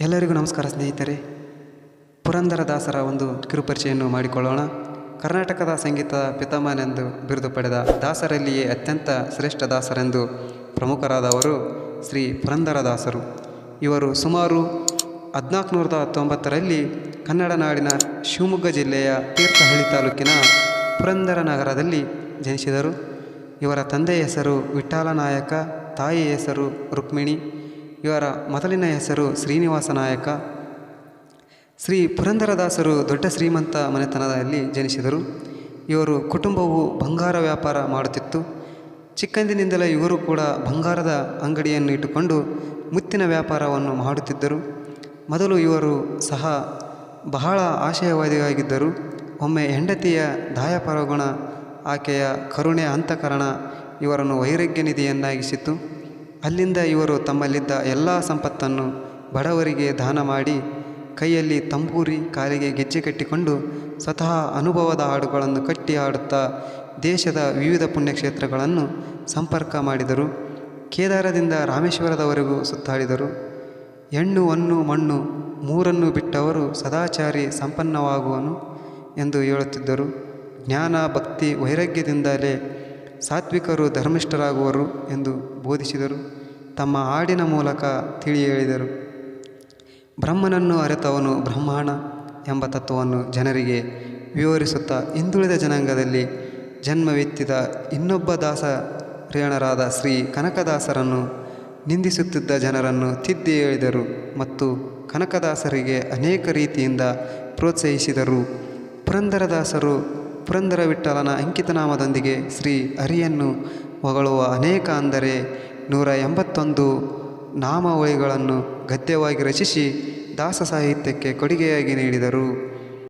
ಎಲ್ಲರಿಗೂ ನಮಸ್ಕಾರ ಸ್ನೇಹಿತರೆ. ಪುರಂದರದಾಸರ ಒಂದು ಕಿರುಪರಿಚಯನ್ನು ಮಾಡಿಕೊಳ್ಳೋಣ. ಕರ್ನಾಟಕದ ಸಂಗೀತ ಪಿತಾಮಹನೆಂದು ಬಿರುದು ಪಡೆದ ದಾಸರಲ್ಲಿಯೇ ಅತ್ಯಂತ ಶ್ರೇಷ್ಠ ದಾಸರೆಂದು ಪ್ರಮುಖರಾದವರು ಶ್ರೀ ಪುರಂದರದಾಸರು ಇವರು ಸುಮಾರು ಹದಿನಾಲ್ಕುನೂರದ ಹತ್ತೊಂಬತ್ತರಲ್ಲಿ ಕನ್ನಡ ನಾಡಿನ ಶಿವಮೊಗ್ಗ ಜಿಲ್ಲೆಯ ತೀರ್ಥಹಳ್ಳಿ ತಾಲೂಕಿನ ಪುರಂದರ ನಗರದಲ್ಲಿ ಜನಿಸಿದರು. ಇವರ ತಂದೆಯ ಹೆಸರು ವಿಠಾಲ ನಾಯಕ, ತಾಯಿಯ ಹೆಸರು ರುಕ್ಮಿಣಿ ಇವರ ಮೊದಲಿನ ಹೆಸರು ಶ್ರೀನಿವಾಸ ನಾಯಕ. ಶ್ರೀ ಪುರಂದರದಾಸರು ದೊಡ್ಡ ಶ್ರೀಮಂತ ಮನೆತನದಲ್ಲಿ ಜನಿಸಿದರು. ಇವರು ಕುಟುಂಬವು ಬಂಗಾರ ವ್ಯಾಪಾರ ಮಾಡುತ್ತಿತ್ತು. ಚಿಕ್ಕಂದಿನಿಂದಲೇ ಇವರು ಕೂಡ ಬಂಗಾರದ ಅಂಗಡಿಯನ್ನು ಇಟ್ಟುಕೊಂಡು ಮುತ್ತಿನ ವ್ಯಾಪಾರವನ್ನು ಮಾಡುತ್ತಿದ್ದರು. ಮೊದಲು ಇವರು ಸಹ ಬಹಳ ಆಶಯವಾದಿಯಾಗಿದ್ದರು. ಒಮ್ಮೆ ಹೆಂಡತಿಯ ದಾಯಪರಗುಣ, ಆಕೆಯ ಕರುಣೆ ಅಂತಃಕರಣ ಇವರನ್ನು ವೈರಾಗ್ಯ ನಿಧಿಯನ್ನಾಗಿಸಿತು ಅಲ್ಲಿಂದ ಇವರು ತಮ್ಮಲ್ಲಿದ್ದ ಎಲ್ಲ ಸಂಪತ್ತನ್ನು ಬಡವರಿಗೆ ದಾನ ಮಾಡಿ ಕೈಯಲ್ಲಿ ತಂಬೂರಿ ಕಾಲಿಗೆ ಗೆಜ್ಜೆ ಕಟ್ಟಿಕೊಂಡು ಸ್ವತಃ ಅನುಭವದ ಹಾಡುಗಳನ್ನು ಕಟ್ಟಿ ಹಾಡುತ್ತಾ ದೇಶದ ವಿವಿಧ ಪುಣ್ಯಕ್ಷೇತ್ರಗಳನ್ನು ಸಂಪರ್ಕ ಮಾಡಿದರು. ಕೇದಾರದಿಂದ ರಾಮೇಶ್ವರದವರೆಗೂ ಸುತ್ತಾಡಿದರು. ಹೆಣ್ಣು, ಹಣ್ಣು, ಮಣ್ಣು ಮೂರನ್ನು ಬಿಟ್ಟವರು ಸದಾಚಾರಿ ಸಂಪನ್ನವಾಗುವನು ಎಂದು ಹೇಳುತ್ತಿದ್ದರು. ಜ್ಞಾನ, ಭಕ್ತಿ, ವೈರಾಗ್ಯದಿಂದಲೇ ಸಾತ್ವಿಕರು ಧರ್ಮಿಷ್ಠರಾಗುವರು ಎಂದು ಬೋಧಿಸಿದರು. ತಮ್ಮ ಹಾಡಿನ ಮೂಲಕ ತಿಳಿ ಹೇಳಿದರು. ಬ್ರಹ್ಮನನ್ನು ಅರೆತವನು ಬ್ರಹ್ಮಾಣ ಎಂಬ ತತ್ವವನ್ನು ಜನರಿಗೆ ವಿವರಿಸುತ್ತಾ ಹಿಂದುಳಿದ ಜನಾಂಗದಲ್ಲಿ ಜನ್ಮವೆತ್ತಿದ ಇನ್ನೊಬ್ಬ ದಾಸ ರೇಣರಾದ ಶ್ರೀ ಕನಕದಾಸರನ್ನು ನಿಂದಿಸುತ್ತಿದ್ದ ಜನರನ್ನು ತಿದ್ದಿ ಹೇಳಿದರು ಮತ್ತು ಕನಕದಾಸರಿಗೆ ಅನೇಕ ರೀತಿಯಿಂದ ಪ್ರೋತ್ಸಾಹಿಸಿದರು. ಪುರಂದರದಾಸರು ಪುರಂದರ ವಿಠಲನ ಅಂಕಿತನಾಮದೊಂದಿಗೆ ಶ್ರೀ ಹರಿಯನ್ನು ಹೊಗಳುವ ಅನೇಕ ಅಂದರೆ ನೂರ ಎಂಬತ್ತೊಂದು ನಾಮಾವಳಿಗಳನ್ನು ಗದ್ಯವಾಗಿ ರಚಿಸಿ ದಾಸ ಸಾಹಿತ್ಯಕ್ಕೆ ಕೊಡುಗೆಯಾಗಿ ನೀಡಿದರು.